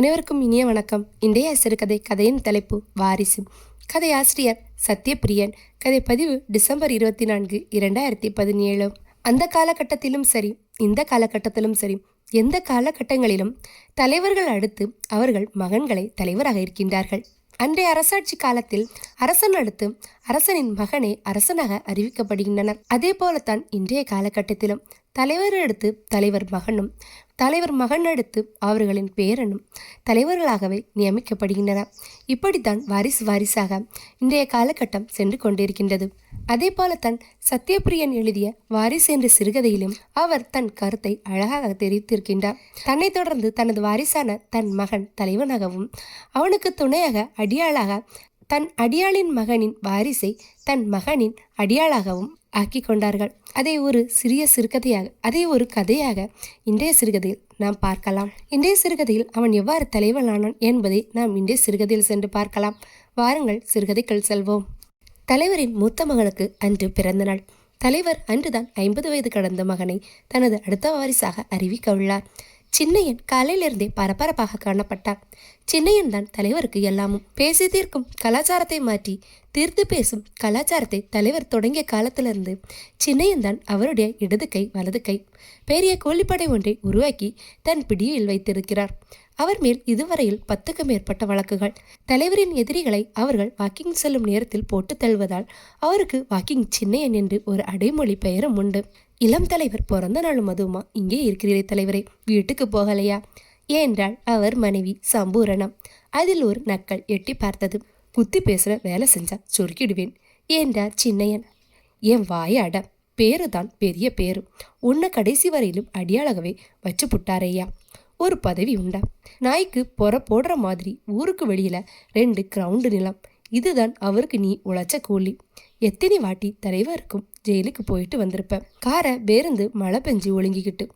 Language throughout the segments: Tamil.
அனைவருக்கும் இனிய வணக்கம். இன்றைய சிறுகதை கதையின் தலைப்பு வாரிசு. கதை ஆசிரியர் சத்யபிரியன். கதை பதிவு டிசம்பர் இருபத்தி நான்கு இரண்டாயிரத்தி பதினேழு. அந்த காலகட்டத்திலும் சரி இந்த காலகட்டத்திலும் சரி எந்த காலகட்டங்களிலும் தலைவர்கள் அடுத்து அவர்கள் மகன்களை தலைவராக இருக்கின்றார்கள். அன்றைய அரசாட்சி காலத்தில் அரசன் அடுத்து அரசனின் மகனே அரசனாக அறிவிக்கப்படுகின்றனர். அதே போலத்தான் இன்றைய காலகட்டத்திலும் தலைவர் அடுத்து தலைவர் மகனும் தலைவர் மகன் அடுத்து அவர்களின் பேரனும் தலைவர்களாகவே நியமிக்கப்படுகின்றனர் இப்படித்தான் வாரிசு வாரிசாக இன்றைய காலகட்டம் சென்று கொண்டிருக்கின்றது. அதே போல தன் சத்யபிரியன் எழுதிய வாரிசு என்ற சிறுகதையிலும் அவர் தன் கருத்தை அழகாக தெரிவித்திருக்கின்றார். தன்னை தொடர்ந்து தனது வாரிசான தன் மகன் தலைவனாகவும் அவனுக்கு துணையாக அடியாளாக தன் அடியாளின் மகனின் வாரிசை தன் மகனின் அடியாளாகவும் ஆக்கி கொண்டார்கள் அதை ஒரு சிறிய சிறுகதையாக அதை ஒரு கதையாக இன்றைய சிறுகதையில் நாம் பார்க்கலாம். இன்றைய சிறுகதையில் அவன் எவ்வாறு தலைவனானான் என்பதை நாம் இன்றைய சிறுகதையில் சென்று பார்க்கலாம். வாருங்கள் சிறுகதைகள் செல்வோம். தலைவரின் மூத்த மகனுக்கு அன்று பிறந்த நாள். தலைவர் அன்றுதான் ஐம்பது வயது கடந்த மகனை தனது அடுத்த வாரிசாக அறிவிக்க உள்ளார். சின்னையன் காலையிலிருந்தே பரபரப்பாக காணப்பட்டான். சின்னையன் தான் தலைவருக்கு எல்லாமும். பேசி தீர்க்கும் கலாச்சாரத்தை மாற்றி தீர்த்து பேசும் கலாச்சாரத்தை தலைவர் தொடங்கிய காலத்திலிருந்து சின்னையன் தான் அவருடைய இடது கை வலது கை. பெரிய கூலிப்படை ஒன்றை உருவாக்கி தன் பிடியில் வைத்திருக்கிறார். அவர் மேல் இதுவரையில் பத்துக்கும் மேற்பட்ட வழக்குகள். தலைவரின் எதிரிகளை அவர்கள் வாக்கிங் செல்லும் நேரத்தில் போட்டு தள்ளுவதால் அவருக்கு வாக்கிங் சின்னையன் என்று ஒரு அடைமொழி பெயரும் உண்டு. இளம் தலைவர் பிறந்த நாளும் மதுமா இங்கே இருக்கிறீரே தலைவரை வீட்டுக்கு போகலையா? என்றாள் அவர் மனைவி சம்பூரணம். அதில் ஒரு நக்கல் எட்டி பார்த்தது. குத்தி பேசுற வேலை செஞ்சா சொருக்கிடுவேன் என்றார் சின்னையன். என் வாயாட பேரு தான் பெரிய பேரு. உன்னை கடைசி வரையிலும் அடியாளகவே வச்சு புட்டாரையா ஒரு பதவி உண்டா? நாய்க்கு பொற போடுற மாதிரி ஊருக்கு வெளியில ரெண்டு கிரவுண்டு நிலம். இதுதான் அவருக்கு நீ உழைச்ச கூலி. எத்தனை வாட்டி தலைவருக்கும் ஜெயிலுக்கு போயிட்டு வந்திருப்பேன் காரை பேருந்து மழை பெஞ்சு ஒழுங்கிக்கிட்டு.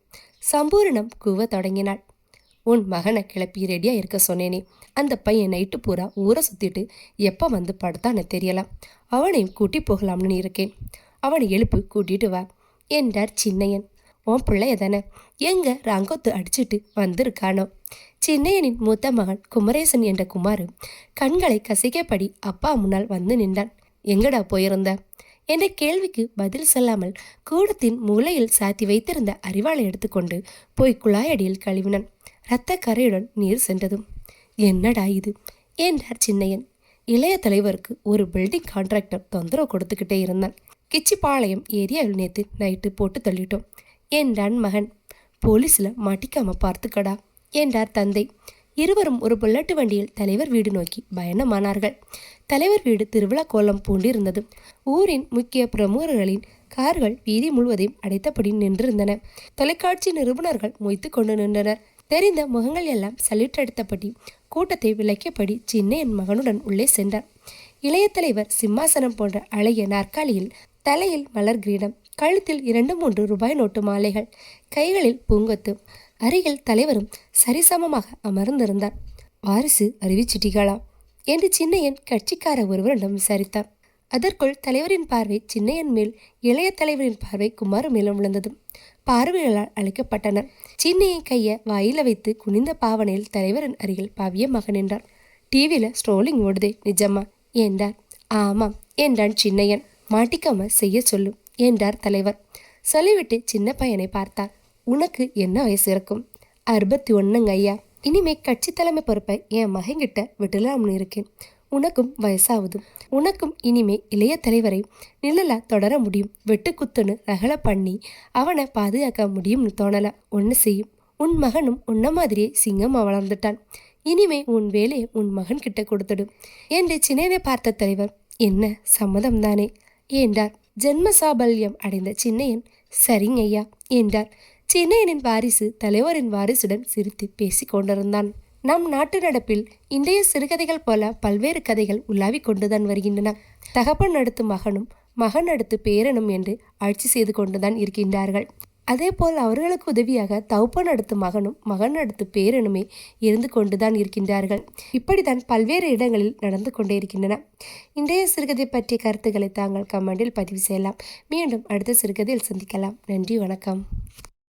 சம்பூரணம் கூவ தொடங்கினாள். உன் மகனை கிளப்பி ரெடியாக இருக்க சொன்னேனே. அந்த பையன் நைட்டு பூரா ஊரை சுற்றிட்டு எப்போ வந்து படுத்தான்னு தெரியலாம். அவனையும் கூட்டி போகலாம்னு இருக்கேன். அவனை எழுப்பு கூட்டிட்டு வா. என்றார் சின்னையன். உன் பிள்ளைய தானே. எங்க ரங்கத்து அடிச்சிட்டு வந்திருக்கானோ? சின்னையனின் மூத்த மகன் குமரேசன் என்ற குமார் கண்களை கசிக்கப்படி அப்பா முன்னால் வந்து நின்றான். எங்கடா போயிருந்த? என்ற கேள்விக்கு பதில் சொல்லாமல் கூடத்தின் மூலையில் சாத்தி வைத்திருந்த அறிவாளை எடுத்துக்கொண்டு போய் குழாயடியில் கழுவினான். இரத்த கரையுடன் நீர் சென்றதும் என்னடா இது? என்றார் சின்னையன். இளைய தலைவருக்கு ஒரு பில்டிங் கான்ட்ராக்டர் தொந்தரவு கொடுத்துக்கிட்டே இருந்தான். கிச்சிப்பாளையம் ஏரியாவில் நேற்று நைட்டு போட்டு தள்ளிட்டோம் என்றான் மகன். போலீஸில் மாட்டிக்காம பார்த்துக்கடா என்றார் தந்தை. இருவரும் ஒரு புல்லட்டு வண்டியில் தலைவர் வீடு நோக்கி பயணமானார்கள். தலைவர் வீடு திருவிழா கோலம் பூண்டிருந்தது. ஊரின் முக்கிய பிரமுகர்களின் கார்கள் வீதி முழுவதையும் அடைத்தபடி நின்றிருந்தன. தொலைக்காட்சி நிருபணர்கள் மொய்த்து கொண்டு நின்றனர். தெரிந்த முகங்கள் எல்லாம் சலிட்டடித்தபடி கூட்டத்தை விளக்கியபடி சின்ன என் மகனுடன் உள்ளே சென்றார் இளைய தலைவர் சிம்மாசனம் போன்ற அழகிய நாற்காலியில் தலையில் மலர் கிரீடம் கழுத்தில் இரண்டு மூன்று ரூபாய் நோட்டு மாலைகள் கைகளில் பூங்கொத்து அருகில் தலைவரும் சரிசமமாக அமர்ந்திருந்தார். வாரிசு அறிவிச்சிட்டீங்களா என்று சின்னையன் கட்சிக்கார ஒருவரிடம் விசாரித்தார். அதற்குள் தலைவரின் பார்வை சின்னையன் மேல் இளைய தலைவரின் பார்வை குமார் மேலும் விழுந்தது. பார்வைகளால் அழைக்கப்பட்டனர் சின்னையன் கையை வாயில வைத்து குனிந்த பாவனையில் தலைவரின் அருகில் பவியமாக நின்றார் டிவியில ஸ்ட்ரோலிங் ஓடுதே நிஜமா? என்றார். ஆமாம் என்றான் சின்னையன். மாட்டிக்காம செய்ய சொல்லும் என்றார் தலைவர். சொல்லிவிட்டு சின்ன பையனை பார்த்தார். உனக்கு என்ன வயசு இருக்கும் அறுபத்தி ஒன்றுங்க ஐயா. இனிமே கட்சி தலைமை பொறுப்பை என் மகன்கிட்ட விடலாம்னு இருக்கேன். உனக்கும் வயசாகுது. உனக்கும் இனிமே இளைய தலைவரை நிழலா தொடர முடியும். வெட்டு குத்துன்னு ரகல பண்ணி அவனை பாதுகாக்க முடியும்னு தோணல. ஒன்று செய்யும். உன் மகனும் உன்ன மாதிரியே சிங்கமாக வளர்ந்துட்டான். இனிமே உன் வேலையை உன் மகன் கிட்ட கொடுத்துடும் என்று சின்னனை பார்த்த தலைவர் என்ன சம்மதம் தானே? என்றார். ஜென்ம சாபல்யம் அடைந்த சின்னையன் சரிங்க ஐயா என்றார். சென்னையனின் வாரிசு தலைவரின் வாரிசுடன் சிரித்து பேசிக் கொண்டிருந்தான். நம் நாட்டு நடப்பில் இன்றைய சிறுகதைகள் போல பல்வேறு கதைகள் உலாவிக் கொண்டுதான் வருகின்றன. தகப்பன் அடுத்து மகனும் மகன் அடுத்து பேரனும் என்று ஆட்சி செய்து கொண்டுதான் இருக்கின்றார்கள். அதேபோல் அவர்களுக்கு உதவியாக தவுப்பன் அடுத்து மகனும் மகன் அடுத்து பேரனுமே இருந்து கொண்டுதான் இருக்கின்றார்கள். இப்படித்தான் பல்வேறு இடங்களில் நடந்து கொண்டே இருக்கின்றன. இன்றைய சிறுகதை பற்றிய கருத்துக்களை தாங்கள் கமெண்டில் பதிவு செய்யலாம். மீண்டும் அடுத்த சிறுகதையில் சந்திக்கலாம். நன்றி வணக்கம்.